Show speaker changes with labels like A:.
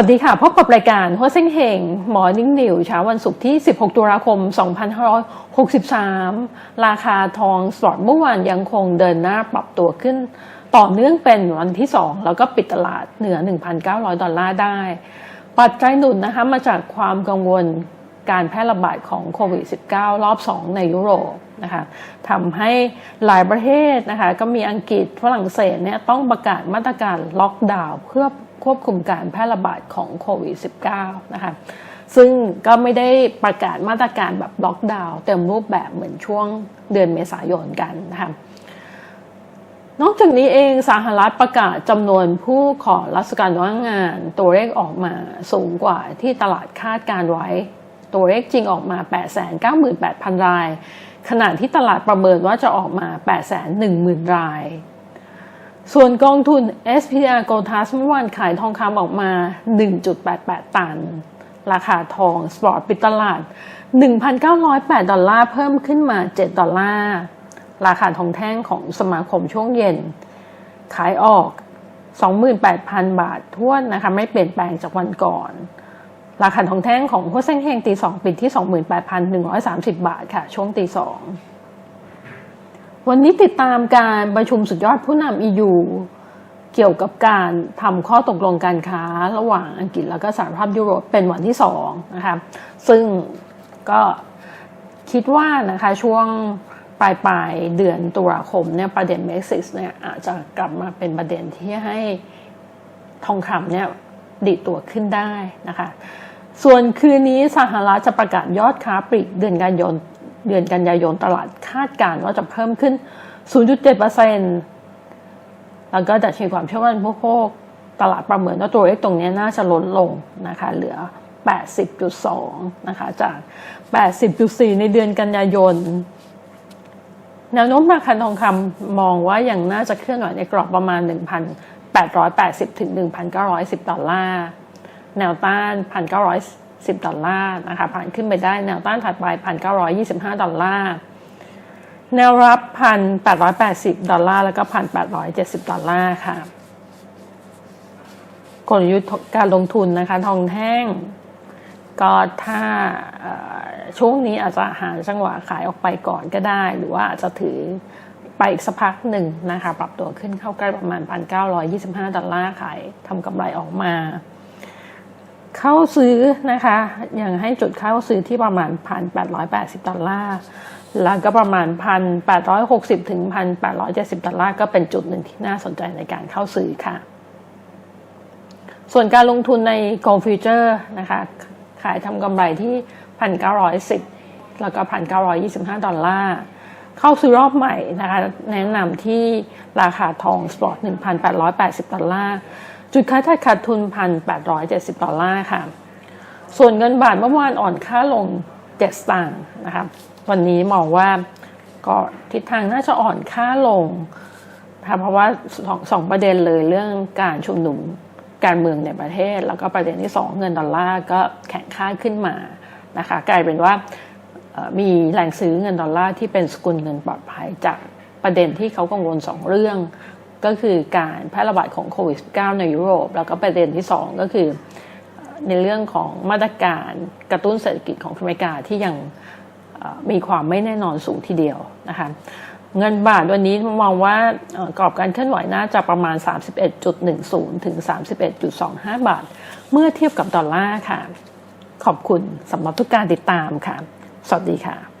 A: วัสดีค่ะ พบกับรายการหัวเส้นเฮงหมอนิ่งนิวเช้าวันศุกร์ที่ 16 ตุลาคม 2563 ราคาทองสอดเมื่อวานยังคงเดินหน้าปรับตัวขึ้น ต่อเนื่องเป็นวันที่ 2 แล้วก็ปิดตลาดเหนือ 1,900 ดอลลาร์ได้ ปัจจัยหนุนนะคะมาจากความกังวล การแพร่ระบาดของโควิด -19 รอบ 2 ในยุโรปนะคะทำให้หลายประเทศนะคะก็มีอังกฤษฝรั่งเศสเนี่ยต้องประกาศมาตรการล็อกดาวน์เพื่อควบคุมการแพร่ระบาดของโควิด -19 นะคะซึ่งก็ไม่ได้ประกาศมาตรการแบบล็อกดาวน์เต็มรูปแบบเหมือนช่วงเดือนเมษายนกันนะคะนอกจากนี้เองสหรัฐประกาศจำนวนผู้ขอรัศการว่างงานตัวเลขออกมาสูงกว่าที่ตลาดคาดการไว้ ตัวเลขจริงออกมา 898,000 ราย ขณะที่ตลาดประเมินว่าจะออกมา 810,000 ราย ส่วนกองทุน SPR g o t a s เมื่อวานขายทองคำออกมา 1.88 ตัน ราคาทองสปอร์ตปิดตลาด 1,908 ดอลลาร์เพิ่มขึ้นมา 7 ดอลลาร์ ราคาทองแท่งของสมาคมช่วงเย็น ขายออก 28,000 บาทท้วนนะคะ ไม่เปลี่ยนแปลงจากวันก่อน ราคาทองแท่งของหัวเส้นเฮงตีสองปิดที่ 28,130 บาทค่ะ ช่วงตีสองวันนี้ติดตามการประชุมสุดยอดผู้นำ EU เกี่ยวกับการทำข้อตกลงการค้าระหว่างอังกฤษแล้วก็สหภาพยุโรปเป็นวันที่สองนะคะซึ่งก็คิดว่านะคะช่วงปลายปลายเดือนตุลาคมเนี่ยประเด็นเม็กซิสเนี่ยอาจจะกลับมาเป็นประเด็นที่ให้ทองคำเนี่ยดีตัวขึ้นได้นะคะ ส่วนคืนนี้สหรัฐจะประกาศยอดค้าปลีกเดือนกันยายนเดือนกันยายนตลาดคาดการณ์ว่าจะเพิ่มขึ้น 0.7%แล้วก็ดัชนีความเชื่อมั่นผู้บริโภคตลาดประเมินว่าตัวเลขตรงนี้น่าจะลดลงนะคะเหลือ 80.2 นะคะจาก 80.4 ในเดือนกันยายนแนวโน้มราคาทองคำมองว่ายังน่าจะเคลื่อนไหวในกรอบประมาณ 1,880 ถึง 1,910 ดอลลาร์ แนวต้าน 1,910 ดอลลาร์นะคะผ่านขึ้นไปได้แนวต้านถัดไป 1,925 ดอลลาร์แนวรับ 1,880 ดอลลาร์แล้วก็ 1,870 ดอลลาร์ค่ะกลยุทธ์การลงทุนนะคะ ทองแท่ง ก็ถ้าช่วงนี้อาจจะหาจังหวะขายออกไปก่อนก็ได้ หรือว่าอาจจะถือไปอีกสักพักหนึ่งนะคะ ปรับตัวขึ้นเข้าใกล้ประมาณ 1,925 ดอลลาร์ขายทำกำไรออกมา เข้าซื้อนะคะยังให้จุดเข้าซื้อที่ประมาณ 1,880 ดอลลาร์แล้วก็ประมาณ 1,860 ถึง 1,870 ดอลลาร์ก็เป็นจุดหนึ่งที่น่าสนใจในการเข้าซื้อค่ะ ส่วนการลงทุนใน Gold Future นะคะ ขายทำกำไรที่ 1,910 แล้วก็ 1,925 ดอลลาร์เข้าซื้อรอบใหม่นะคะ แนะนำที่ราคาทองสปอร์ต1,880 ดอลลาร์ จุดขายถ้าขาดทุน 1,870 ดอลลาร์ค่ะ ส่วนเงินบาทเมื่อวานอ่อนค่าลง7สตางค์นะคะวันนี้มองว่าก็ทิศทางน่าจะอ่อนค่าลงเพราะว่าสองสองประเด็นเลยเรื่องการชุมนุมการเมืองในประเทศ แล้วก็ประเด็นที่สองเงินดอลลาร์ก็แข็งค่าขึ้นมานะคะกลายเป็นว่ามีแหล่งซื้อเงินดอลลาร์ที่เป็นสกุลเงินปลอดภัยจากประเด็นที่เขากังวลสองเรื่อง ก็คือการแพร่ระบาดของโควิด -19 ในยุโรป แล้วก็ประเด็นที่สองก็คือในเรื่องของมาตรการกระตุ้นเศรษฐกิจของอเมริกาที่ยังมีความไม่แน่นอนสูงทีเดียวนะคะเงินบาทวันนี้มองว่ากรอบการเคลื่อนไหวน่าจะประมาณ 31.10 ถึง 31.25 บาท เมื่อเทียบกับดอลลาร์ค่ะ ขอบคุณสำหรับทุกการติดตามค่ะ สวัสดีค่ะ